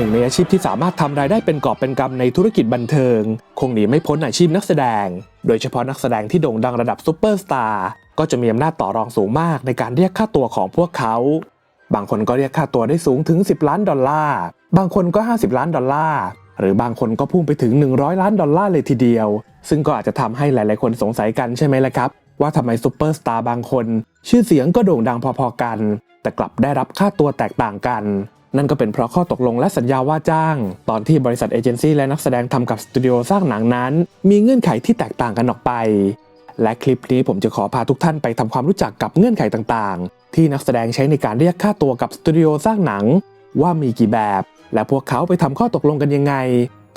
หนึ่งในอาชีพที่สามารถทำรายได้เป็นกอบเป็นกำในธุรกิจบันเทิง คงหนีไม่พ้นอาชีพนักแสดง โดยเฉพาะนักแสดงที่โด่งดังระดับซูเปอร์สตาร์ก็จะมีอำนาจต่อรองสูงมากในการเรียกค่าตัวของพวกเขา บางคนก็เรียกค่าตัวได้สูงถึง 10 ล้านดอลลาร์ บางคนก็ 50 ล้านดอลลาร์ หรือบางคนก็พุ่งไปถึง 100 ล้านดอลลาร์เลยทีเดียว ซึ่งก็อาจจะทำให้หลาย ๆ คนสงสัยกันใช่ไหมล่ะครับ ว่าทำไมซูเปอร์สตาร์บางคน ชื่อเสียงก็โด่งดังพอ ๆ กัน แต่กลับได้รับค่าตัวแตกต่างกัน นั่นก็เป็นเพราะข้อตกลงและสัญญาว่าจ้าง ตอนที่บริษัทเอเจนซี่และนักแสดงทำกับสตูดิโอสร้างหนังนั้น มีเงื่อนไขที่แตกต่างกันออกไป และคลิปนี้ผมจะขอพาทุกท่านไปทำความรู้จักกับเงื่อนไขต่างๆ ที่นักแสดงใช้ในการเรียกค่าตัวกับสตูดิโอสร้างหนัง ว่ามีกี่แบบ และพวกเขาไปทำข้อตกลงกันยังไง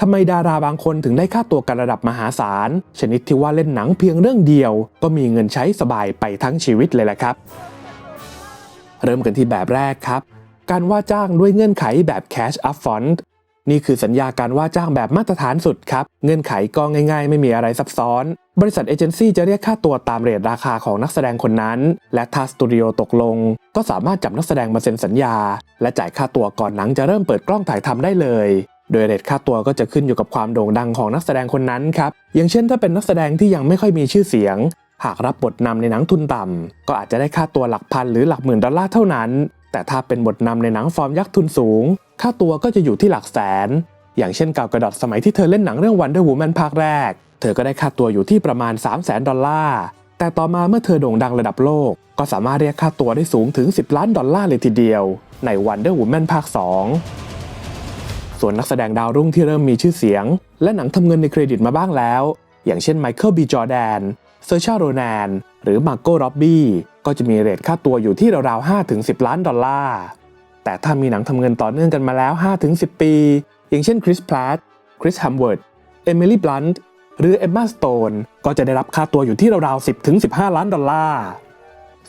ทำไมดาราบางคนถึงได้ค่าตัวกันระดับมหาศาล ชนิดที่ว่าเล่นหนังเพียงเรื่องเดียว ก็มีเงินใช้สบายไปทั้งชีวิตเลยแหละครับ เริ่มกันที่แบบแรกครับ การว่าจ้างด้วยเงื่อนไขแบบ cash up front นี่คือสัญญาการว่าจ้างแบบมาตรฐานสุดครับ เงื่อนไขก็ง่ายๆ ไม่มีอะไรซับซ้อน บริษัทเอเจนซี่จะเรียกค่าตัวตามเรทราคาของนักแสดงคนนั้น และถ้าสตูดิโอตกลง ก็สามารถจับนักแสดงมาเซ็นสัญญา และจ่ายค่าตัวก่อนหนังจะเริ่มเปิดกล้องถ่ายทำได้เลย โดยเรทค่าตัวก็จะขึ้นอยู่กับความโด่งดังของนักแสดงคนนั้นครับ อย่างเช่น ถ้าเป็นนักแสดงที่ยังไม่ค่อยมีชื่อเสียง หากรับบทนำในหนังทุนต่ำก็อาจจะได้ค่าตัวหลักพันหรือหลักหมื่นดอลลาร์เท่านั้น แต่ถ้าเป็นบทนำในหนังฟอร์มยักษ์ทุนสูง ค่าตัวก็จะอยู่ที่หลักแสน อย่างเช่นกาวกระดอดสมัยที่เธอเล่นหนังเรื่อง Wonder Woman ภาคแรก เธอก็ได้ค่าตัวอยู่ที่ประมาณ 3 0 0แสนดอลลาร์ แต่ต่อมาเมื่อเธอโด่งดังระดับโลก ก็สามารถเรียกค่าตัวได้สูงถึง 10 ล้านดอลลาร์เลยทีเดียว ใน Wonder Woman ภาค 2 ส่วนนักแสดงดาวรุ่งที่เริ่มมีชื่อเสียง และหนังทำเงินในเครดิตมาบ้างแล้ว อย่างเช่นไมเคิลบีจอแดนเซอร์ชาโรแนนหรือมาร์โกร็อบบี้ ก็จะมีเรทค่าตัวอยู่ที่ราวๆ5-10 ล้านดอลลาร์ แต่ถ้ามีหนังทำเงินต่อเนื่องกันมาแล้ว 5-10 ปี อย่างเช่นคริสพลัตคริสฮัมเวิร์ดเอมิลี่บลันต์หรือเอมมาสโตนก็จะได้รับค่าตัวอยู่ที่ราวๆ10-15 ล้านดอลลาร์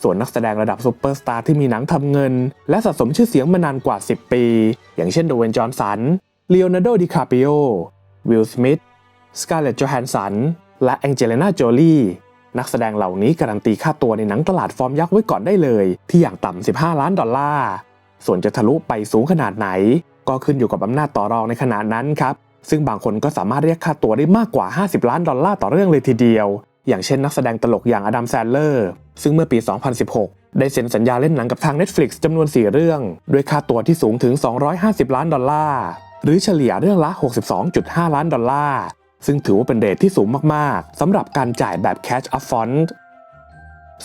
ส่วนนักแสดงระดับซูเปอร์สตาร์ที่มีหนังทำเงิน และสะสมชื่อเสียงมานานกว่า 10 ปี อย่างเช่นโดเวนจอห์นสันเลโอนาร์โดดิคาปิโอวิลสมิธสกาเลตโจแฮนสันและแองเจลิน่าโจลี นักแสดงเหล่านี้การันตีค่าตัวในหนังตลาดฟอร์มยักษ์ไว้ก่อนได้เลย ที่อย่างต่ำ 15 ล้านดอลลาร์ ส่วนจะทะลุไปสูงขนาดไหน ก็ขึ้นอยู่กับอำนาจต่อรองในขณะนั้นครับ ซึ่งบางคนก็สามารถเรียกค่าตัวได้มากกว่า 50 ล้านดอลลาร์ต่อเรื่องเลยทีเดียว อย่างเช่นนักแสดงตลกอย่างอดัมแซนเลอร์ ซึ่งเมื่อปี 2016 ได้เซ็นสัญญาเล่นหนังกับทาง Netflix จำนวน 4 เรื่อง ด้วยค่าตัวที่สูงถึง 250 ล้านดอลลาร์ หรือเฉลี่ยเรื่องละ 62.5 ล้านดอลลาร์ ซึ่งถือว่าเป็นเรทที่สูงมากๆสำหรับการจ่ายแบบ cash up front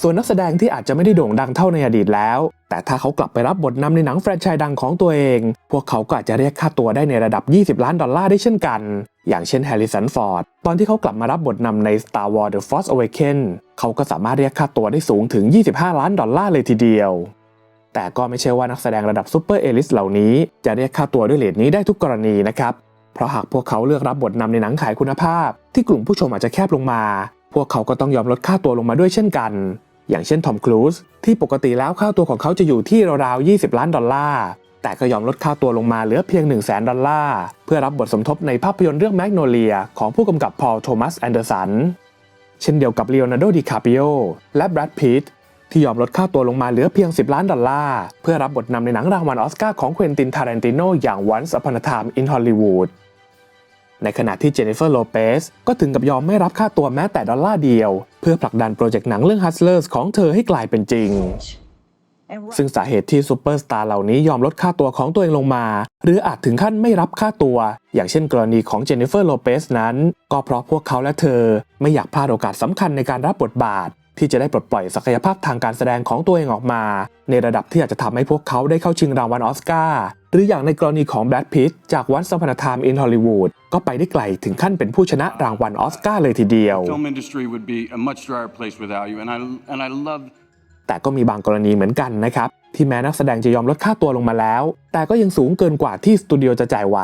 ส่วนนักแสดงที่อาจจะไม่ได้โด่งดังเท่าในอดีตแล้ว แต่ถ้าเขากลับไปรับบทนำในหนังแฟรนไชส์ดังของตัวเอง พวกเขาก็อาจจะเรียกค่าตัวได้ในระดับ 20 ล้านดอลลาร์ได้เช่นกัน อย่างเช่นแฮร์ริสันฟอร์ด ตอนที่เขากลับมารับบทนำใน Star Wars The Force Awakens เขาก็สามารถเรียกค่าตัวได้สูงถึง 25 ล้านดอลลาร์เลยทีเดียว แต่ก็ไม่ใช่ว่านักแสดงระดับซูเปอร์เอลิสเหล่านี้จะเรียกค่าตัวด้วยเรทนี้ได้ทุกกรณีนะครับ เพราะหากพวกเขาเลือกรับบทนำในหนังขายคุณภาพ ที่กลุ่มผู้ชมอาจจะแคบลงมา พวกเขาก็ต้องยอมลดค่าตัวลงมาด้วยเช่นกัน อย่างเช่นทอมครูซที่ปกติแล้วค่าตัวของเขาจะอยู่ที่ราวๆ 20 ล้านดอลลาร์แต่ก็ยอมลดค่าตัวลงมาเหลือเพียง 1 0 0 0 0แสนดอลลาร์เพื่อรับบทสมทบในภาพยนตร์เรื่องแมกโนเลียของผู้กำกับพอลโทมัสแอนเดอร์สันเช่นเดียวกับเลโอนาร์โดดิคาปิโอและแบรดพิตต์ที่ยอมลดค่าตัวลงมาเหลือเพียง 10 ล้านดอลลาร์เพื่อรับบทนำในหนังรางวัลออสการ์ของเควินตินทารันติโนอย่าง Once Upon a Time in Hollywood ในขณะที่เจนนิเฟอร์โลเปสก็ถึงกับยอมไม่รับค่าตัวแม้แต่ดอลลาร์เดียว เพื่อผลักดันโปรเจกต์หนังเรื่อง Hustlers ของเธอให้กลายเป็นจริง ซึ่งสาเหตุที่ซูเปอร์สตาร์เหล่านี้ยอมลดค่าตัวของตัวเองลงมา หรืออาจถึงขั้นไม่รับค่าตัว อย่างเช่นกรณีของเจนนิเฟอร์โลเปสนั้น ก็เพราะพวกเขาและเธอไม่อยากพลาดโอกาสสำคัญในการรับบทบาท ที่จะได้ปลดปล่อยศักยภาพทางการแสดงของตัวเองออกมา ในระดับที่อาจจะทำให้พวกเขาได้เข้าชิงรางวัลออสการ์หรืออย่างในกรณีของแบรดพิตต์จากวันสัมพันธามอินฮอลลีวูดก็ไปได้ไกลถึงขั้นเป็นผู้ชนะรางวัลออสการ์เลยทีเดียว film industry would be a much drier place without you. And I and I love แต่ก็มีบางกรณีเหมือนกันนะครับที่แม้นักแสดงจะยอมลดค่าตัวลงมาแล้ว แต่ก็ยังสูงเกินกว่าที่สตูดิโอจะจ่ายไหว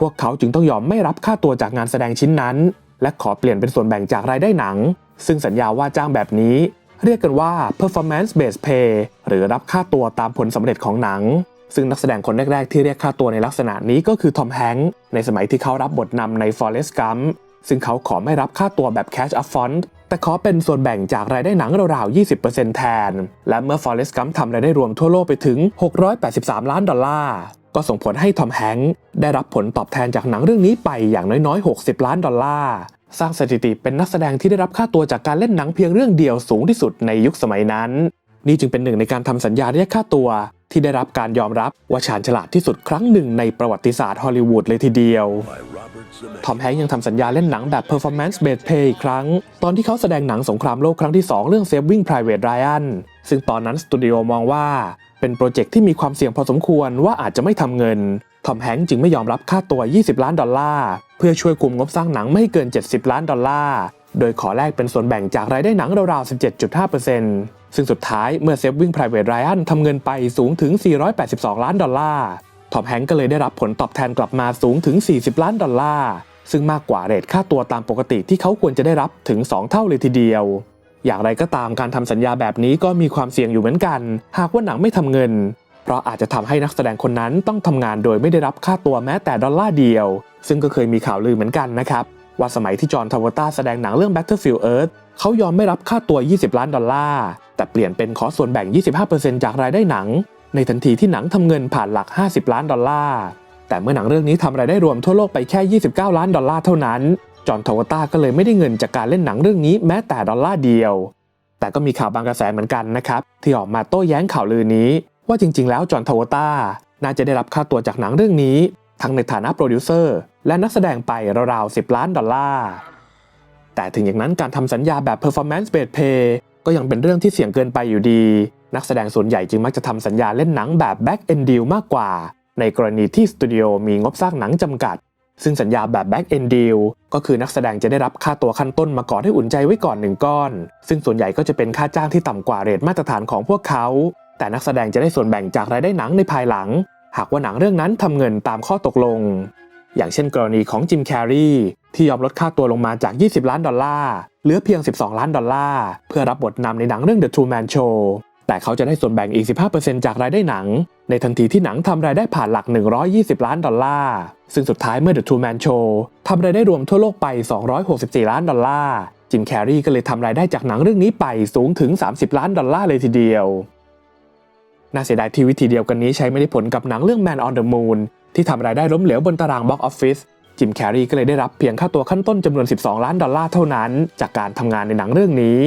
พวกเขาจึงต้องยอมไม่รับค่าตัวจากงานแสดงชิ้นนั้น และขอเปลี่ยนเป็นส่วนแบ่งจากรายได้หนัง ซึ่งสัญญาว่าจ้างแบบนี้ เรียกกันว่า performance based pay หรือรับค่าตัวตามผลสำเร็จของหนัง ซึ่งนักแสดงคนแรก ๆ ที่เรียกค่าตัวในลักษณะนี้ก็คือทอมแฮงค์ในสมัยที่เขารับบทนำใน Forrest Gump ซึ่งเขาขอไม่รับค่าตัวแบบ cash up front แต่ขอเป็นส่วนแบ่งจากรายได้หนังราวๆ 20%แทน และเมื่อ Forrest Gump ทำรายได้รวมทั่วโลกไปถึง 683 ล้านดอลลาร์ ก็ส่งผลให้ทอมแฮงค์ได้รับผลตอบแทนจากหนังเรื่องนี้ไปอย่างน้อยๆ 60 ล้านดอลลาร์ สร้างสถิติเป็นนักแสดงที่ได้รับค่าตัวจากการเล่นหนังเพียงเรื่องเดียวสูงที่สุดในยุคสมัยนั้น นี่จึงเป็นหนึ่งในการทำสัญญาเรียกค่าตัวที่ได้รับการยอมรับว่าชาญฉลาดที่สุดครั้งหนึ่งในประวัติศาสตร์ฮอลลีวูดเลยทีเดียว ทอมแฮงค์ยังทำสัญญาเล่นหนังแบบ performance based pay อีกครั้ง ตอนที่เขาแสดงหนังสงครามโลกครั้งที่ 2 เรื่อง Saving Private Ryan ซึ่งตอนนั้นสตูดิโอมองว่า เป็นโปรเจกต์ที่มีความเสี่ยงพอสมควรว่าอาจจะไม่ทำเงิน ทอมแฮงค์จึงไม่ยอมรับค่าตัว 20 ล้านดอลลาร์ เพื่อช่วยคุมงบสร้างหนังไม่ให้เกิน 70 ล้านดอลลาร์ โดยขอแลกเป็นส่วนแบ่งจากรายได้หนังราวๆ 17.5%ซึ่งสุดท้ายเมื่อ Saving Private Ryan ทำเงินไปสูงถึง 482 ล้านดอลลาร์ ทอมแฮงก์ก็เลยได้รับผลตอบแทนกลับมาสูงถึง 40 ล้านดอลลาร์ ซึ่งมากกว่าเรทค่าตัวตามปกติที่เขาควรจะได้รับถึง 2 เท่าเลยทีเดียว อย่างไรก็ตามการทำสัญญาแบบนี้ก็มีความเสี่ยงอยู่เหมือนกัน หากว่าหนังไม่ทำเงิน เพราะอาจจะทำให้นักแสดงคนนั้นต้องทำงานโดยไม่ได้รับค่าตัวแม้แต่ดอลลาร์เดียว ซึ่งก็เคยมีข่าวลือเหมือนกันนะครับว่าสมัยที่จอห์นทาวเวต้าแสดงหนังเรื่อง Battlefield Earth เขายอมไม่รับค่าตัว 20 ล้านดอลลาร์ แต่เปลี่ยนเป็นขอส่วนแบ่ง 25%จากรายได้หนัง ในทันทีที่หนังทำเงินผ่านหลัก 50 ล้านดอลลาร์ แต่เมื่อหนังเรื่องนี้ทำรายได้รวมทั่วโลกไปแค่ 29 ล้านดอลลาร์เท่านั้น จอห์นทาวต้าก็เลยไม่ได้เงินจากการเล่นหนังเรื่องนี้แม้แต่ดอลลาร์เดียว แต่ก็มีข่าวบางกระแสเหมือนกันนะครับ ที่ออกมาโต้แย้งข่าวลือนี้ ว่าจริง ๆ แล้วจอห์นทาวเวต้าน่าจะได้รับค่าตัวจากหนังเรื่องนี้ ทั้งในฐานะโปรดิวเซอร์และนักแสดงไปราวๆ10 ล้านดอลลาร์แต่ถึงอย่างนั้นการทำสัญญาแบบ performance based pay ก็ยังเป็นเรื่องที่เสี่ยงเกินไปอยู่ดี นักแสดงส่วนใหญ่จึงมักจะทำสัญญาเล่นหนังแบบ back end deal มากกว่า ในกรณีที่สตูดิโอมีงบสร้างหนังจำกัด ซึ่งสัญญาแบบ back end deal ก็คือนักแสดงจะได้รับค่าตัวขั้นต้นมาก่อนให้อุ่นใจไว้ก่อนหนึ่งก้อน ซึ่งส่วนใหญ่ก็จะเป็นค่าจ้างที่ต่ำกว่าเรทมาตรฐานของพวกเขา แต่นักแสดงจะได้ส่วนแบ่งจากรายได้หนังในภายหลัง หากว่าหนังเรื่องนั้นทำเงินตามข้อตกลง อย่างเช่นกรณีของจิมแคร์รีที่ยอมลดค่าตัวลงมาจาก 20 ล้านดอลลาร์เหลือเพียง 12 ล้านดอลลาร์เพื่อรับบทนำในหนังเรื่อง The Truman Show แต่เขาจะได้ส่วนแบ่งอีก 15%จากรายได้หนัง ในทันทีที่หนังทำรายได้ผ่านหลัก 120 ล้านดอลลาร์ ซึ่งสุดท้ายเมื่อ The Truman Show ทำรายได้รวมทั่วโลกไป 264 ล้านดอลลาร์ จิมแคร์รีก็เลยทำรายได้จากหนังเรื่องนี้ไปสูงถึง 30 ล้านดอลลาร์เลยทีเดียว น่าเสียดายที่วิธีเดียวกันนี้ใช้ไม่ได้ผลกับหนังเรื่อง Man on the Moon ที่ทำรายได้ล้มเหลวบนตารางบ็อกออฟฟิศจิมแคร์รีก็เลยได้รับเพียงค่าตัวขั้นต้นจำนวน 12 ล้านดอลลาร์เท่านั้น จากการทำงานในหนังเรื่องนี้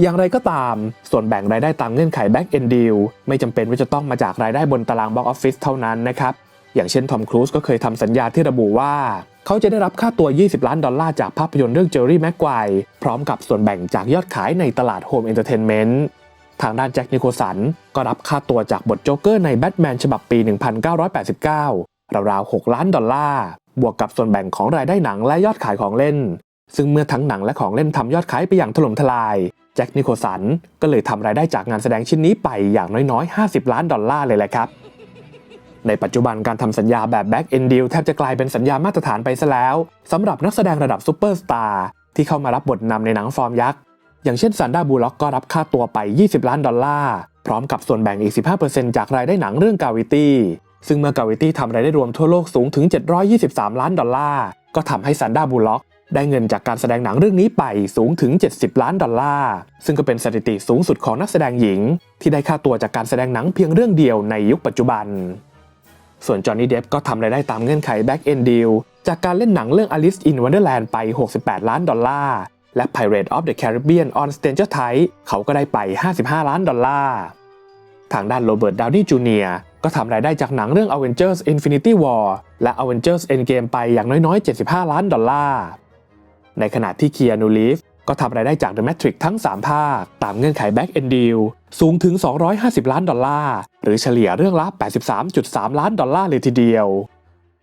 อย่างไรก็ตาม ส่วนแบ่งรายได้ตามเงื่อนไข Back End Deal ไม่จำเป็นว่าจะต้องมาจากรายได้บนตารางบ็อกออฟฟิศเท่านั้นนะครับ อย่างเช่นทอมครูซก็เคยทำสัญญาที่ระบุว่า เขาจะได้รับค่าตัว 20 ล้านดอลลาร์จากภาพยนตร์เรื่องเจอรี่แม็กไกวพร้อมกับส่วนแบ่งจากยอดขายในตลาดโฮมเอนเตอร์เทนเมนต์ทางด้านแจ็คนิโคสันก็รับค่าตัวจากบทโจ๊กเกอร์ในแบทแมนฉบับปี 1989 ราวๆ 6 ล้านดอลลาร์ บวกกับส่วนแบ่งของรายได้หนังและยอดขายของเล่น ซึ่งเมื่อทั้งหนังและของเล่นทำยอดขายไปอย่างถล่มทลาย แจ็คนิโคสันก็เลยทำรายได้จากงานแสดงชิ้นนี้ไปอย่างน้อยๆ 50 ล้านดอลลาร์เลยแหละครับ ในปัจจุบันการทำสัญญาแบบ Back End Deal แทบจะกลายเป็นสัญญามาตรฐานไปซะแล้วสำหรับนักแสดงระดับซูเปอร์สตาร์ที่เข้ามารับบทนำในหนังฟอร์มยักษ์ อย่างเช่นซันดาบูล็อกก็รับค่าตัวไป 20 ล้านดอลลาร์ พร้อมกับส่วนแบ่งอีก 15%จากรายได้หนังเรื่องกาวิตี้ซึ่งเมื่อกาวิตี้ทำรายได้รวมทั่วโลกสูงถึง 723 ล้านดอลลาร์ก็ทำให้ซันดาบูล็อกได้เงินจากการแสดงหนังเรื่องนี้ไปสูงถึง 70 ล้านดอลลาร์ ซึ่งก็เป็นสถิติสูงสุดของนักแสดงหญิง ที่ได้ค่าตัวจากการแสดงหนังเพียงเรื่องเดียวในยุคปัจจุบัน ส่วนจอห์นนี่เดฟก็ทำรายได้ตามเงื่อนไข Back End Deal จากการเล่นหนังเรื่อง Alice in Wonderland ไป 68 ล้านดอลลาร์ และ Pirate of the Caribbean on Stranger Tides เขาก็ได้ไป 55 ล้านดอลลาร์ ทางด้านโรเบิร์ต ดาวนี่จูเนียก็ทำรายได้จากหนังเรื่อง Avengers Infinity War และ Avengers Endgame ไปอย่างน้อยๆ 75 ล้านดอลลาร์ ในขณะที่เคียนูรีฟ ก็ทำรายได้จาก The Matrix ทั้ง 3 ภาค ตามเงื่อนไข Back End Deal สูงถึง 250 ล้านดอลลาร์ หรือเฉลี่ยเรื่องละ 83.3 ล้านดอลลาร์เลยทีเดียว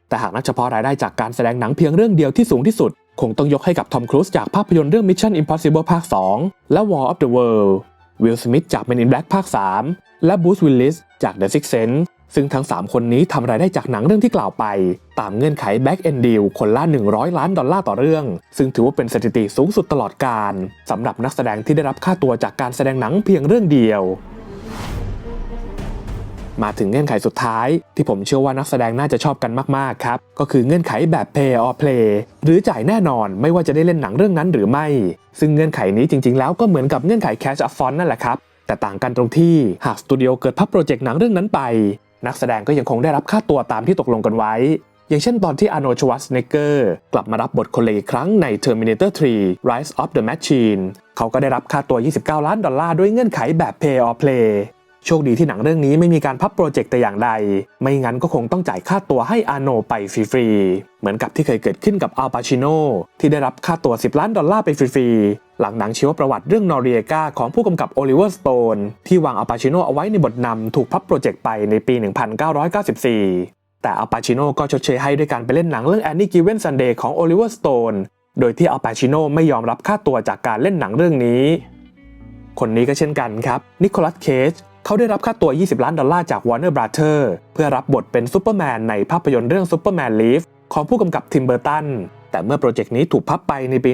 แต่หากนับเฉพาะรายได้จากการแสดงหนังเพียงเรื่องเดียวที่สูงที่สุด คงต้องยกให้กับทอมครูซจากภาพยนตร์เรื่อง Mission Impossible ภาค 2 และ War of the World วิลสมิธจาก Men in Black ภาค 3 และบูธวิลลิสจาก The Sixth Sense ซึ่งทั้ง 3 คนนี้ทำรายได้จากหนังเรื่องที่กล่าวไป ตามเงื่อนไข Back End Deal คนละ 100 ล้านดอลลาร์ต่อเรื่อง ซึ่งถือว่าเป็นสถิติสูงสุดตลอดกาลสำหรับนักแสดงที่ได้รับค่าตัวจากการแสดงหนังเพียงเรื่องเดียวมาถึงเงื่อนไขสุดท้าย ที่ผมเชื่อว่านักแสดงน่าจะชอบกันมาก ๆ ครับ ก็คือเงื่อนไขแบบ pay or play หรือจ่ายแน่นอนไม่ว่าจะได้เล่นหนังเรื่องนั้นหรือไม่ ซึ่งเงื่อนไขนี้จริง ๆ แล้วก็เหมือนกับเงื่อนไข cash up front นั่นแหละครับ แต่ต่างกันตรงที่หากสตูดิโอเกิดพับโปรเจกต์หนังเรื่องนั้นไป นักแสดงก็ยังคงได้รับค่าตัวตามที่ตกลงกันไว้ อย่างเช่นตอนที่อาร์โนชวัสเนเกอร์กลับมารับบทคนเลอีกครั้งใน Terminator 3 Rise of the Machine เขาก็ได้รับค่าตัว 29 ล้านดอลลาร์ด้วยเงื่อนไขแบบ Pay or Play โชคดีที่หนังเรื่องนี้ไม่มีการพับโปรเจกต์แต่อย่างใด ไม่งั้นก็คงต้องจ่ายค่าตัวให้อาโนไปฟรีๆ เหมือนกับที่เคยเกิดขึ้นกับอัลปาชิโนที่ได้รับค่าตัว 10 ล้านดอลลาร์ไปฟรีๆ หลังหนังชีวประวัติเรื่องนอริเอกาของผู้กำกับโอลิเวอร์สโตนที่วางอัลปาชิโนเอาไว้ในบทนำถูกพับโปรเจกต์ไปในปี 1994 แต่อัลปาชิโนก็ชดเชยให้ด้วยการไปเล่นหนังเรื่อง Annie Given Sunday ของโอลิเวอร์สโตนโดยที่อัลปาชิโนไม่ยอมรับค่าตัวจากการเล่นหนังเรื่องนี้ คนนี้ก็เช่นกันครับนิโคลัสเคจ เขาได้รับค่าตัว 20 ล้านดอลลาร์จาก Warner Brother เพื่อรับบทเป็นซูเปอร์แมนในภาพยนตร์เรื่องซูเปอร์แมนลีฟของผู้กำกับทิมเบอร์ตัน แต่เมื่อโปรเจกต์นี้ถูกพับไปในปี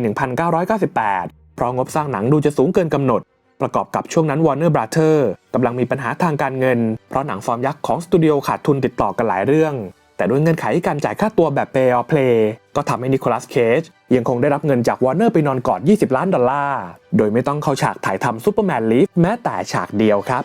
1998 เพราะงบสร้างหนังดูจะสูงเกินกำหนด ประกอบกับช่วงนั้น Warner Brother กำลังมีปัญหาทางการเงิน เพราะหนังฟอร์มยักษ์ของสตูดิโอขาดทุนติดต่อกันหลายเรื่อง แต่ด้วยเงื่อนไขการจ่ายค่าตัวแบบ pay or play ก็ทำให้นิโคลัสเคจยังคงได้รับเงินจากวอร์เนอร์ไปนอนกอด 20 ล้านดอลลาร์ โดยไม่ต้องเข้าฉากถ่ายทำซูเปอร์แมนลีฟแม้แต่ฉากเดียวครับ